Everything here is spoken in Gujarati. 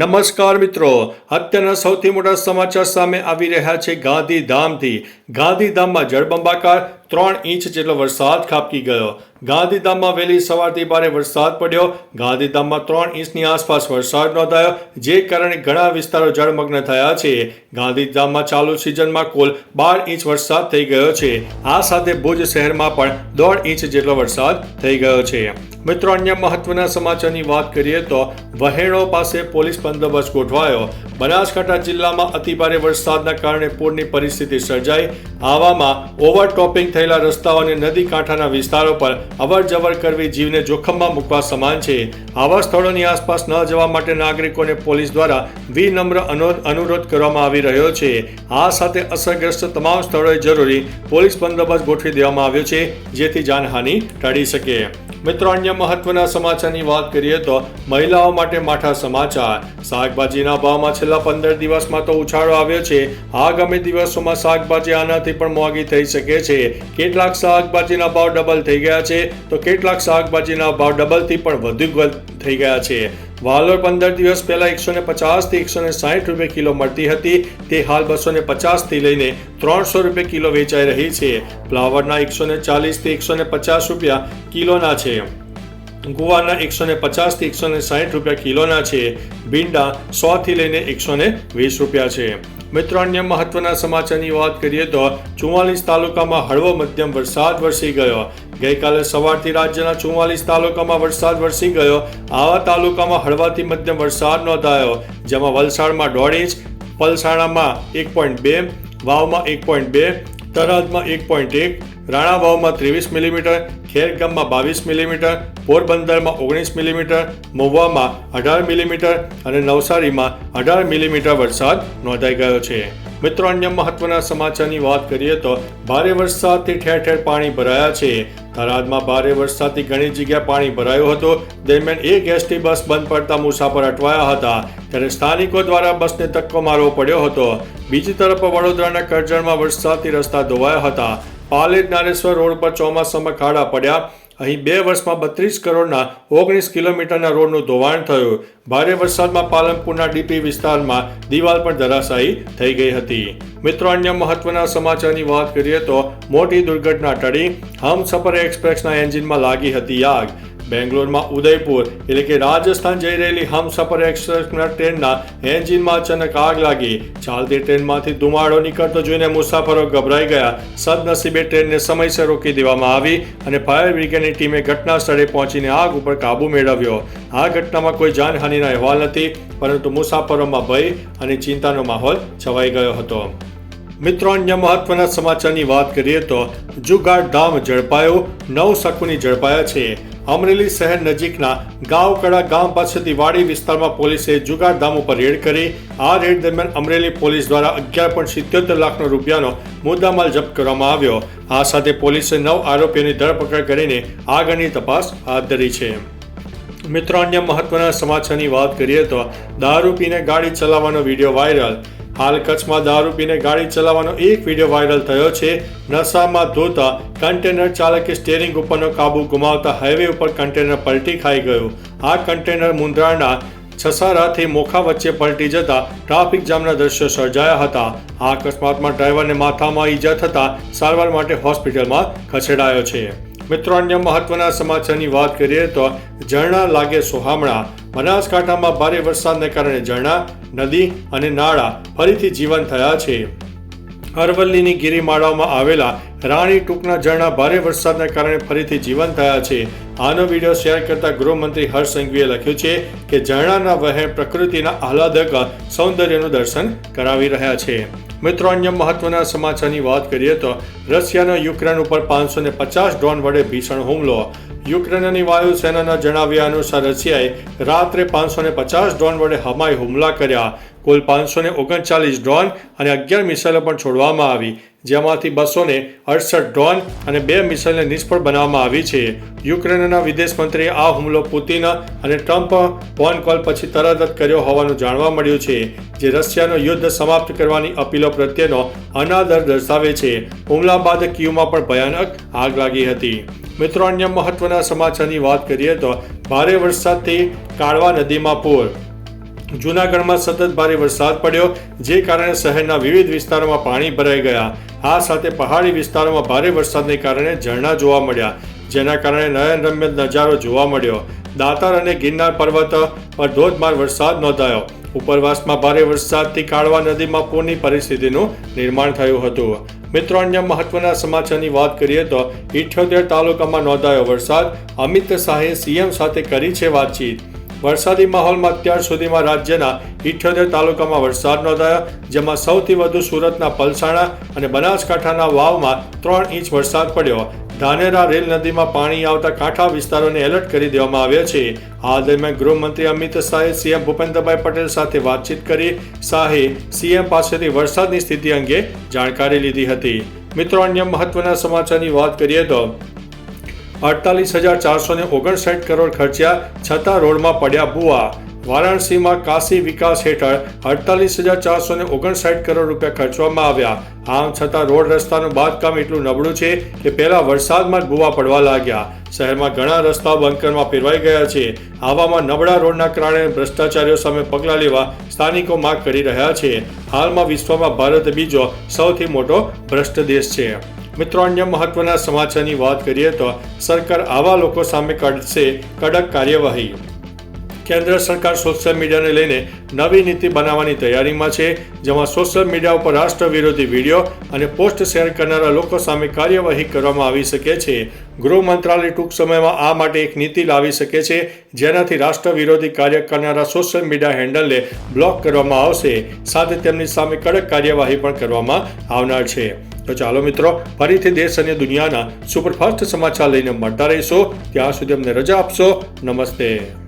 નમસ્કાર મિત્રો. અત્યારના સૌથી મોટા સમાચાર સામે આવી રહ્યા છે ગાંધીધામથી. ગાંધીધામમાં જળબંબાકાર ત્રણ ઇંચ જેટલો વરસાદ ખાબકી ગયો. ગાંધીધામમાં વહેલી સવારથી ભારે વરસાદ પડ્યો. ગાંધીધામમાં ત્રણ ઇંચની આસપાસ વરસાદ નોંધાયો, જે કારણે ઘણા વિસ્તારો જળમગ્ન થયા છે. ગાંધીધામમાં ચાલુ સિઝનમાં કુલ બાર ઇંચ વરસાદ થઈ ગયો છે. આ સાથે ભુજ શહેરમાં પણ દોઢ ઇંચ જેટલો વરસાદ થઈ ગયો છે. મિત્રો, અન્ય મહત્વના સમાચારની વાત કરીએ તો વહેણો પાસે પોલીસ બંદોબસ્ત ગોઠવાયો. બનાસકાંઠા જિલ્લામાં અતિભારે વરસાદના કારણે પૂરની પરિસ્થિતિ સર્જાઈ. આવામાં ઓવરટોપિંગ થયેલા રસ્તાઓ અને નદી કાંઠાના વિસ્તારો પર અવર જવર કરવી જીવને જોખમમાં મૂકવા સમાન છે. આવા સ્થળોની આસપાસ ન જવા માટે નાગરિકોને પોલીસ દ્વારા વિનમ્ર અનો- અનુરોધ કરવામાં આવી રહ્યો છે. આ સાથે અસરગ્રસ્ત તમામ સ્થળોએ જરૂરી પોલીસ બંદોબસ્ત ગોઠવી દેવામાં આવ્યો છે, જેથી જાનહાનિ ટાળી શકે. મિત્રો, અન્ય મહત્વના સમાચારની વાત કરીએ તો મહિલાઓ માટે માઠા સમાચાર. શાકભાજીના ભાવમાં છેલ્લા પંદર દિવસમાં તો ઉછાળો આવ્યો છે. આગામી દિવસોમાં શાકભાજી આનાથી પણ મોંઘી થઈ શકે છે. કેટલાક શાકભાજીના ભાવ ડબલ થઈ ગયા છે. તો કેટલાક શાકભાજીના ભાવ ડબલથી પણ વધુ થઈ ગયા છે. વાલોર પંદર દિવસ પહેલા એકસો ને પચાસથી એકસો ને સાહીઠ રૂપિયા કિલો મળતી હતી. તે હાલ બસો ને પચાસથી લઈને ત્રણસો રૂપિયા કિલો વેચાઈ રહી છે. ફ્લાવરના એકસો ને ચાલીસથી એકસો ને પચાસ રૂપિયા કિલોના છે. ગુવારના એકસો ને પચાસથી એકસો ને સાહીઠ રૂપિયા કિલોના છે. ભીંડા સોથી લઈને એકસો ને વીસ રૂપિયા છે. મિત્રો, અન્ય મહત્વના સમાચારની વાત કરીએ તો ચુમ્માલીસ તાલુકામાં હળવો મધ્યમ વરસાદ વરસી ગયો. ગઈકાલે સવારથી રાજ્યના ચુમ્માલીસ તાલુકામાં વરસાદ વરસી ગયો. આવા તાલુકામાં હળવાથી મધ્યમ વરસાદ નોંધાયો, જેમાં વલસાડમાં દોઢ ઇંચ, પલસાણામાં એક પોઈન્ટ બે, વાવમાં એક પોઈન્ટ બે તરાદમાં એક પોઈન્ટ એક રાણા વાવમાં ત્રેવીસ મિલીમીટર, ખેરગામમાં બાવીસ મિલીમીટર, પોરબંદરમાં ઓગણીસ મિલીમીટર, મહુવામાં અઢાર મિલીમીટર અને નવસારીમાં અઢાર મિલીમીટર વરસાદ નોંધાઈ ગયો છે. મિત્રો, અન્ય મહત્વના સમાચારની વાત કરીએ તો ભારે વરસાદથી ઠેર ઠેર પાણી ભરાયા છે. થરાદમાં ભારે વરસાદથી ઘણી જગ્યાએ પાણી ભરાયું હતું. દરમિયાન એક એસટી બસ બંધ પડતા મુસાફર અટવાયા હતા. ત્યારે સ્થાનિકો દ્વારા બસને ધક્કો મારવો પડ્યો હતો. બીજી તરફ વડોદરાના કરજણમાં વરસાદથી રસ્તા ધોવાયા હતા. પાલેજ નારેશ્વર રોડ પર ચોમાસામાં ખાડા પડ્યા. અહીં બે વર્ષમાં બત્રીસ કરોડના ઓગણીસ કિલોમીટરના રોડનું ધોવાણ થયું. ભારે વરસાદમાં પાલનપુરના ડીપી વિસ્તારમાં દિવાલ પણ ધરાશાયી થઈ ગઈ હતી. મિત્રો, અન્ય મહત્વના સમાચારની વાત કરીએ તો મોટી દુર્ઘટના ટળી. હમસફર એક્સપ્રેસના એન્જિનમાં લાગી હતી આગ. બેંગ્લોરમાં ઉદયપુર એટલે કે રાજસ્થાન જઈ રહેલી હમસફર એક્સપ્રેસના ટ્રેનના એન્જિનમાં અચાનક આગ લાગી. ચાલતી ટ્રેનમાંથી ધુમાડો નીકળતો જોઈને મુસાફરો ગભરાઈ ગયા. સદનસીબે ટ્રેનને સમયસર રોકી દેવામાં આવી અને ફાયર બ્રિગેડની ટીમે ઘટના સ્થળે પહોંચીને આગ ઉપર કાબુ મેળવ્યો. આ ઘટનામાં કોઈ જાનહાનિના અહેવાલ નથી, પરંતુ મુસાફરોમાં ભય અને ચિંતાનો માહોલ છવાઈ ગયો હતો. મિત્રો, અન્ય મહત્વના સમાચારની વાત કરીએ તો જુગાડ ધામ ઝડપાયો, નવ શકુની ઝડપાયા છે. અમરેલી શહેર નજીકના ગાંવકડા ગામ પાસેથી વાડી વિસ્તારમાં પોલીસે જુગાર ધામ ઉપર રેડ કરી. આ રેડ દરમિયાન અમરેલી પોલીસ દ્વારા અગિયાર પોઈન્ટ સિત્યોતેર લાખનો રૂપિયાનો મુદ્દામાલ જપ્ત કરવામાં આવ્યો. આ સાથે પોલીસે નવ આરોપીઓની ધરપકડ કરીને આગળની તપાસ હાથ ધરી છે. મિત્રો, અન્ય મહત્વના સમાચારની વાત કરીએ તો દારૂ પીને ગાડી ચલાવવાનો વીડિયો વાયરલ. હાલ કચ્છમાં દારૂ પીને ગાડી ચલાવવાનો એક વીડિયો વાયરલ થયો છે. નશામાં ધોતા કન્ટેનર ચાલકે સ્ટેરિંગ ઉપરનો કાબુ ગુમાવતા હાઈવે ઉપર કન્ટેનર પલટી ખાઈ ગયું. આ કન્ટેનર મુંદ્રાના છસારાથી મોખા વચ્ચે પલટી જતા ટ્રાફિક જામના દ્રશ્યો સર્જાયા હતા. આ અકસ્માતમાં ડ્રાઈવરને માથામાં ઈજા થતા સારવાર માટે હોસ્પિટલમાં ખસેડાયો છે. મિત્રો, અન્ય મહત્વના સમાચારની વાત કરીએ તો ઝરણા લાગે સોહામણા. બનાસકાંઠામાં ભારે વરસાદને કારણે ઝરણા, નદી અને નાળા ફરીથી જીવંત થયા છે. અરવલ્લીની ગિરિમાળાઓમાં આવેલા રાણી ટૂંકના ઝરણા ભારે વરસાદના કારણે ફરીથી જીવંત થયા છે. આનો વીડિયો શેર કરતા ગૃહમંત્રી હર્ષ સંઘવીએ લખ્યું છે કે ઝરણાના વહેણ પ્રકૃતિના આહલાદક સૌંદર્યનું દર્શન કરાવી રહ્યા છે. મિત્રો, અન્ય મહત્વના સમાચારની વાત કરીએ તો રશિયાનો યુક્રેન ઉપર પાંચસો ને પચાસ ડ્રોન વડે ભીષણ હુમલો. યુક્રેનની વાયુસેનાના જણાવ્યા અનુસાર રશિયાએ રાત્રે પાંચસો ને પચાસ ડ્રોન વડે હમાઈ હુમલા કર્યા. કુલ પાંચસો ઓગણચાલીસ ડ્રોન અને અગિયાર મિસાઇલો પણ છોડવામાં આવી. જેમાંથી બસોને અડસઠ ડ્રોન અને બે મિસાઇલને નિષ્ફળ બનાવવામાં આવી છે. યુક્રેનના વિદેશ મંત્રીએ આ હુમલો પુતિન અને ટ્રમ્પ ફોન કોલ પછી તરત જ કર્યો હોવાનું જાણવા મળ્યું છે, જે રશિયાનો યુદ્ધ સમાપ્ત કરવાની અપીલો પ્રત્યેનો અનાદર દર્શાવે છે. હુમલા બાદ કીવમાં પણ ભયાનક આગ લાગી હતી. મિત્રો, અન્ય મહત્વના સમાચારની વાત કરીએ તો ભારે વરસાદથી કાળવા નદીમાં પૂર. જૂનાગઢમાં સતત ભારે વરસાદ પડ્યો, જે કારણે શહેરના વિવિધ વિસ્તારોમાં પાણી ભરાઈ ગયા. આ સાથે પહાડી વિસ્તારોમાં ભારે વરસાદને કારણે ઝરણા જોવા મળ્યા, જેના કારણે નયનરમ્ય નજારો જોવા મળ્યો. દાતાર અને ગિરનાર પર્વત પર ધોધમાર વરસાદ નોંધાયો. ઉપરવાસમાં ભારે વરસાદથી કાળવા નદીમાં પૂરની પરિસ્થિતિનું નિર્માણ થયું હતું. મિત્રો, અન્ય મહત્વના સમાચારની વાત કરીએ તો ઇઠ્યોતેર તાલુકામાં નોંધાયો વરસાદ. અમિત શાહે સીએમ સાથે કરી છે વાતચીત. વરસાદી માહોલમાં અત્યાર સુધીમાં રાજ્યના ઇઠ્યોતેર તાલુકામાં વરસાદ નોંધાયો, જેમાં સૌથી વધુ સુરતના પલસાણા અને બનાસકાંઠાના વાવમાં ત્રણ ઇંચ વરસાદ પડ્યો. ધાનેરા રેલ નદીમાં પાણી આવતા કાંઠા વિસ્તારોને એલર્ટ કરી દેવામાં આવ્યા છે. આ દરમિયાન ગૃહમંત્રી અમિત શાહે સીએમ ભૂપેન્દ્રભાઈ પટેલ સાથે વાતચીત કરી શાહે સીએમ પાસેથી વરસાદની સ્થિતિ અંગે જાણકારી લીધી હતી. મિત્રો, અન્ય મહત્વના સમાચારની વાત કરીએ તો અડતાલીસ હજાર ચારસો ને ઓગણસાઠ કરોડ ખર્ચ્યા છતાં રોડમાં પડ્યા ભૂવા. વારાણસીમાં કાશી વિકાસ હેઠળ અડતાલીસ હજાર ચારસો ને ઓગણસાઠ કરોડ રૂપિયા ખર્ચવામાં આવ્યા. આમ છતાં રોડ રસ્તાનું બાંધકામ એટલું નબળું છે કે પહેલા વરસાદમાં જ ભૂવા પડવા લાગ્યા. શહેરમાં ઘણા રસ્તાઓ બંકરમાં ફેરવાઈ ગયા છે. આવામાં નબળા રોડના કારણે ભ્રષ્ટાચારીઓ સામે પગલાં લેવા સ્થાનિકો માગ કરી રહ્યા છે. હાલમાં વિશ્વમાં ભારત બીજો સૌથી મોટો ભ્રષ્ટ દેશ છે. મિત્રો, અન્ય મહત્વના સમાચારની વાત કરીએ તો સરકાર આવા લોકો સામે કરશે કડક કાર્યવાહી. કેન્દ્ર સરકાર સોશિયલ મીડિયાને લઈને નવી નીતિ બનાવવાની તૈયારીમાં છે, જેમાં સોશિયલ મીડિયા ઉપર રાષ્ટ્ર વિરોધી વીડિયો અને પોસ્ટ શેર કરનારા લોકો સામે કાર્યવાહી કરવામાં આવી શકે છે. ગૃહ મંત્રાલય ટૂંક સમયમાં આ માટે એક નીતિ લાવી શકે છે, જેનાથી રાષ્ટ્ર વિરોધી કાર્ય કરનારા સોશિયલ મીડિયા હેન્ડલને બ્લોક કરવામાં આવશે. સાથે તેમની સામે કડક કાર્યવાહી પણ કરવામાં આવનાર છે. તો ચાલો મિત્રો, ફરીથી દેશ અને દુનિયાના સુપરફાસ્ટ સમાચાર લઈને મળતા રહીશો. ત્યાં સુધી અમને રજા આપશો. નમસ્તે.